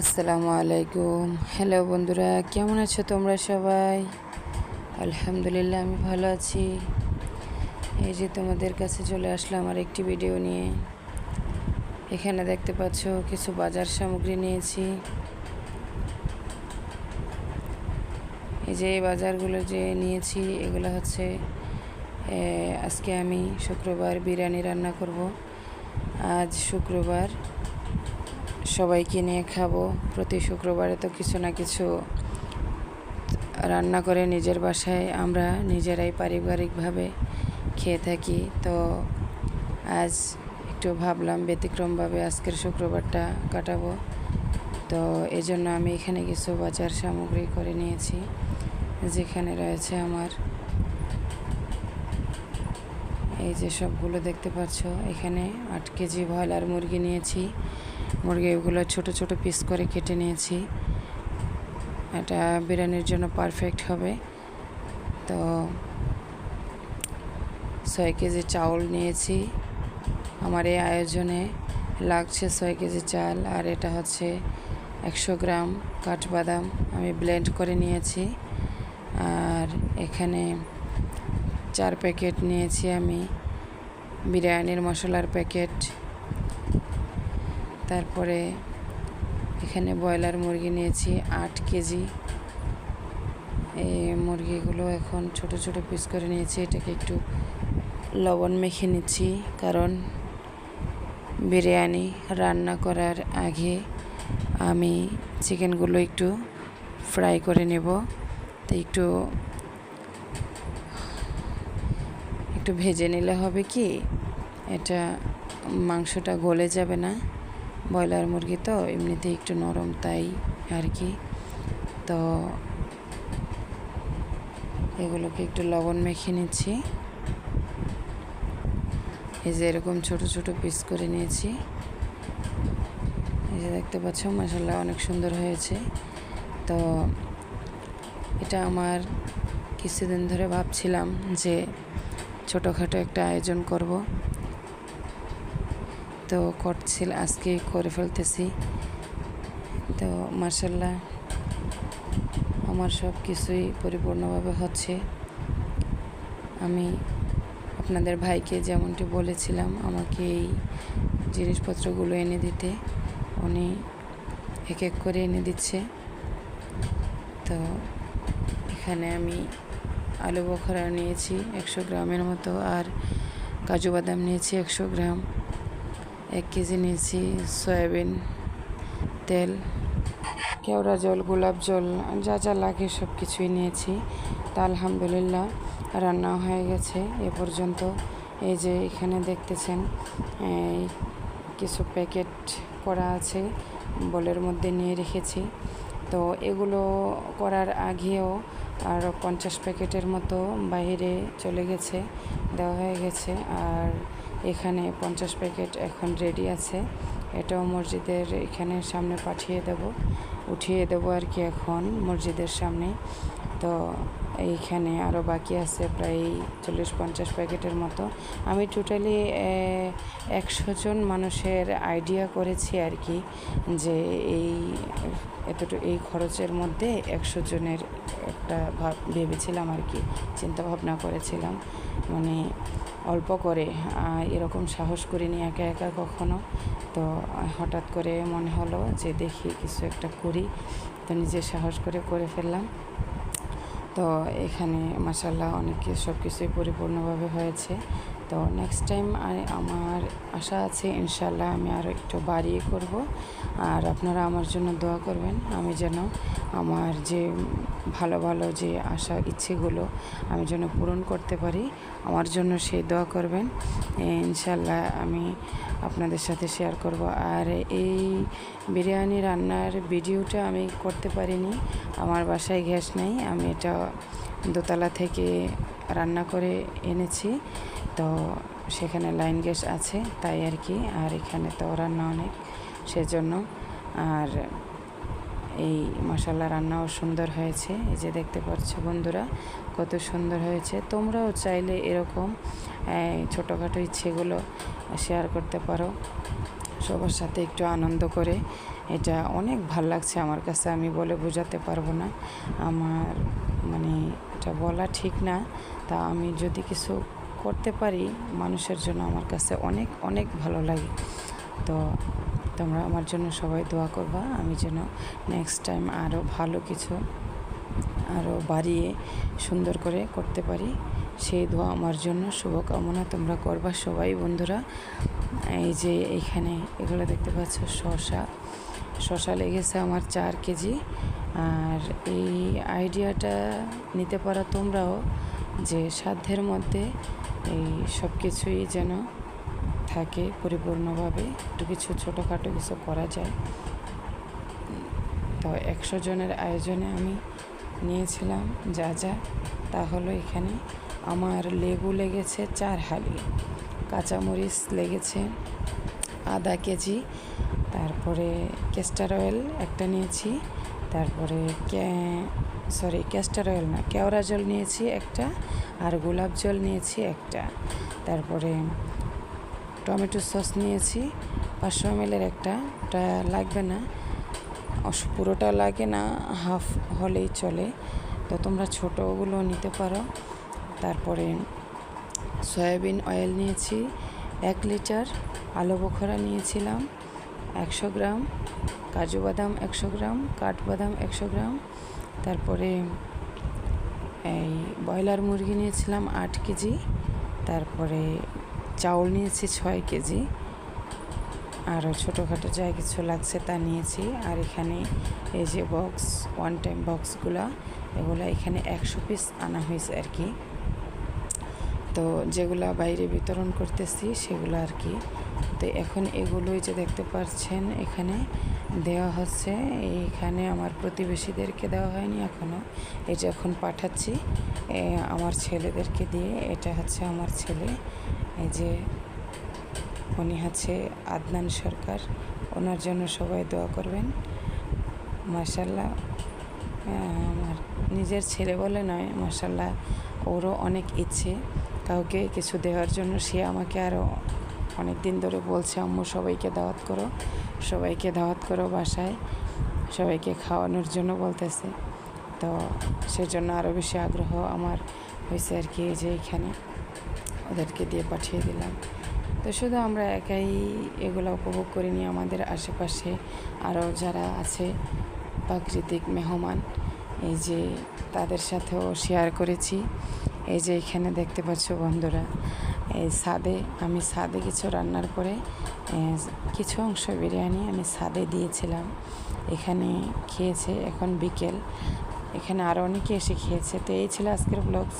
আসসালামু আলাইকুম। হ্যালো বন্ধুরা, কেমন আছো তোমরা সবাই? আলহামদুলিল্লাহ, আমি ভালো আছি। এই যে তোমাদের কাছে চলে আসলাম আমার একটি ভিডিও নিয়ে। এখানে দেখতে পাচ্ছ, কিছু বাজার সামগ্রী নিয়েছি। এই যে বাজারগুলো যে নিয়েছি, এগুলো হচ্ছে আজকে আমি শুক্রবার বিরিয়ানি রান্না করব। আজ শুক্রবার সবাইকে নিয়ে খাব। প্রতি শুক্রবারে তো কিছু না কিছু রান্না করে নিজের বাসায়। আমরা নিজেরাই পারিবারিকভাবে খেয়ে থাকি। তো আজ একটু ভাবলাম ব্যতিক্রমভাবে আজকের শুক্রবারটা কাটাবো। তো এই জন্য আমি এখানে কিছু বাজার সামগ্রী করে নিয়েছি, যেখানে রয়েছে আমার এই যে সবগুলো দেখতে পাচ্ছ। এখানে আট কেজি ব্রয়লার মুরগি নিয়েছি। মুরগিগুলো ছোট ছোট পিস করে কেটে নিয়েছি। এটা বিরিয়ানির জন্য পারফেক্ট হবে। তো ছয় কেজি চাউল নিয়েছি। আমার এই আয়োজনে লাগছে ছয় কেজি চাল, আর এটা হচ্ছে একশো গ্রাম কাঠবাদাম আমি ব্লেন্ড করে নিয়েছি। আর এখানে চার প্যাকেট নিয়েছি আমি বিরিয়ানির মশলার প্যাকেট। তারপরে এখানে ব্রয়লার মুরগি নিয়েছি আট কেজি। এই মুরগিগুলো এখন ছোট ছোট পিস করে নিয়েছি, এটাকে একটু লবণ মেখে নিচ্ছি কারণ বিরিয়ানি রান্না করার আগে আমি চিকেনগুলো একটু ফ্রাই করে নেব। তো একটু একটু ভেজে নিলে হবে কি? এটা মাংসটা গলে যাবে না। ব্রয়লার মুরগি তো এমনিতে একটু নরম, তাই আর কি। তো এগুলোকে একটু লবণ মেখে নিচ্ছি। এই যে এরকম ছোট ছোট পিস করে নিয়েছি। এই যে দেখতে পাচ্ছ মশলা অনেক সুন্দর হয়েছে। তো এটা আমার কিছুদিন ধরে ভাবছিলাম যে ছোটোখাটো একটা আয়োজন করব। তো করছিল, আজকে করে ফেলতেছি। তো মার্শাল্লাহ আমার সব কিছুই পরিপূর্ণভাবে হচ্ছে। আমি আপনাদের ভাইকে যেমনটি বলেছিলাম, আমাকে এই জিনিসপত্রগুলো এনে দিতে। উনি এক এক করে এনে দিচ্ছে। তো এখানে আমি আলু বখরা নিয়েছি একশো গ্রামের মতো আর কাজু বাদাম নিয়েছি একশো গ্রাম। এক কেজি নিয়েছি সয়াবিন তেল কেওড়া জল, গোলাপ জল, যা যা লাগে সব কিছুই নিয়েছি। তা আলহামদুলিল্লাহ, রান্না হয়ে গেছে এ পর্যন্ত। এই যে এখানে দেখতেছেন, এই কিছু প্যাকেট করা আছে, বলের মধ্যে নিয়ে রেখেছি। তো এগুলো করার আগেও আর পঞ্চাশ প্যাকেটের মতো বাইরে চলে গেছে, দেওয়া হয়ে গেছে। আর এখানে পঞ্চাশ প্যাকেট এখন রেডি আছে। এটাও মসজিদের এখানে সামনে পাঠিয়ে দেব। উঠিয়ে দেবো আর কি এখন মসজিদের সামনে। তো এইখানে আরও বাকি আছে প্রায় চল্লিশ পঞ্চাশ প্যাকেটের মতো। আমি টোটালি একশো জন মানুষের আইডিয়া করেছি আর কি যে এই এতটুকু এই খরচের মধ্যে একশো জনের একটা ভাব, ভেবেছিলাম আর কি চিন্তা ভাবনা করেছিলাম। মানে অল্প করে এরকম সাহস করিনি একা একা কখনো। তো হঠাৎ করে মনে হলো যে দেখি কিছু একটা করি। তো নিজে সাহস করে করে ফেললাম। তো এখানে মাসাল্লাহ অনেক সব কিছুই পরিপূর্ণভাবে হয়েছে। তো নেক্সট টাইম আমার আশা আছে ইনশাল্লাহ আমি আরও একটু বাড়িয়ে করব। আর আপনারা আমার জন্য দোয়া করবেন, আমি যেন আমার যে ভালো ভালো যে আশা ইচ্ছেগুলো আমি যেন পূরণ করতে পারি, আমার জন্য সেই দোয়া করবেন। ইনশাল্লাহ আমি আপনাদের সাথে শেয়ার করব। আর এই বিরিয়ানি রান্নার ভিডিওটা আমি করতে পারিনি, আমার বাসায় গ্যাস নেই, আমি এটা দোতলা থেকে রান্না করে এনেছি। তো সেখানে লাইন গ্যাস আছে, তাই আর কি। আর এখানে তো রান্না অনেক, সেজন্য। আর এই মশলা রান্নাও সুন্দর হয়েছে। এই যে দেখতে পাচ্ছ বন্ধুরা, কত সুন্দর হয়েছে। তোমরাও চাইলে এরকম ছোটোখাটো ইচ্ছেগুলো শেয়ার করতে পারো। সবার সাথে একটু আনন্দ করে। এটা অনেক ভালো লাগছে আমার কাছে, আমি বলে বোঝাতে পারব না। আমার মানে এটা বলা ঠিক না। তা আমি যদি কিছু করতে পারি, মানুষের জন্য আমার কাছে অনেক অনেক ভালো লাগে। তো তোমরা আমার জন্য সবাই দোয়া করবা। আমি যেন নেক্সট টাইম আরও ভালো কিছু আরও বাড়িয়ে সুন্দর করে করতে পারি। সেই দোয়া আমার জন্য শুভকামনা তোমরা করবা সবাই বন্ধুরা। এই যে এইখানে এগুলো দেখতে পাচ্ছ শশা শশা লেগেছে আমার চার কেজি। আর এই আইডিয়াটা নিতে পারো তোমরাও যে সাধ্যের মধ্যে এই সব কিছুই যেন থাকে পরিপূর্ণভাবে, একটু কিছু ছোটোখাটো কিছু করা যায়। তো একশো জনের আয়োজনে আমি নিয়েছিলাম যা যা, তা হলো এখানে আমার লেবু লেগেছে চার হালি, কাঁচামরিচ লেগেছে আধা কেজি, তারপরে ক্যাস্টার অয়েল একটা নিয়েছি তারপরে সরি ক্যাস্টার অয়েল না, কেওড়া জল নিয়েছি একটা আর গোলাপ জল নিয়েছি একটা। তারপরে টমেটো সস নিয়েছি, পাঁচশো এমএলের একটা। ওটা লাগবে না পুরোটা লাগে না, হাফ হলেই চলে। তো তোমরা ছোটোগুলো নিতে পারো। তারপরে সয়াবিন অয়েল নিয়েছি, এক লিটার আলু বোখরা নিয়েছিলাম। একশো গ্রাম, কাজু বাদাম একশো গ্রাম কাঠবাদাম একশো গ্রাম। তারপরে এই ব্রয়লার মুরগি নিয়েছিলাম আট কেজি, তারপরে চাউল নিয়েছি ছয় কেজি। আরও ছোটোখাটো যা কিছু লাগছে তা নিয়েছি। আর এখানে এই যে বক্স ওয়ান টাইম বক্সগুলো, এগুলো এখানে একশো পিস আনা হয়েছে আর কি। তো যেগুলা বাইরে বিতরণ করতেছি, সেগুলো আর কি। তো এখন এগুলোই যে দেখতে পাচ্ছেন এখানে দেওয়া হচ্ছে। এইখানে আমার প্রতিবেশীদেরকে দেওয়া হয়নি এখনও এটা এখন পাঠাচ্ছি আমার ছেলেদেরকে দিয়ে। এটা হচ্ছে আমার ছেলে, এই যে উনি হচ্ছে আদনান সরকার। ওনার জন্য সবাই দোয়া করবেন। মার্শাল্লাহ আমার নিজের ছেলে বলে নয় মার্শাল্লাহ ওরও অনেক ইচ্ছে। কাউকে কিছু দেওয়ার জন্য সে আমাকে আরও অনেক দিন ধরে বলছে, আম্মু, সবাইকে দাওয়াত করো। সবাইকে দাওয়াত করো বাসায়। সবাইকে খাওয়ানোর জন্য বলতেছে। তো সেজন্য আরও বেশি আগ্রহ আমার হয়েছে আর কি যে এখানে ওদেরকে দিয়ে পাঠিয়ে দিলাম। তো শুধু আমরা একাই এগুলো উপভোগ করিনি, আমাদের আশেপাশে আরও যারা আছে প্রাকৃতিক মেহমান, এই যে তাদের সাথেও শেয়ার করেছি। এই যে এখানে দেখতে পাচ্ছ বন্ধুরা, এই সাদে আমি সাদে কিছু রান্নার করে কিছু অংশ বিরিয়ানি আমি সাদে দিয়েছিলাম। এখানে খেয়েছে এখন বিকেল। এখানে আরও অনেকে এসে খেয়েছে। তো এই ছিল আজকের ব্লগস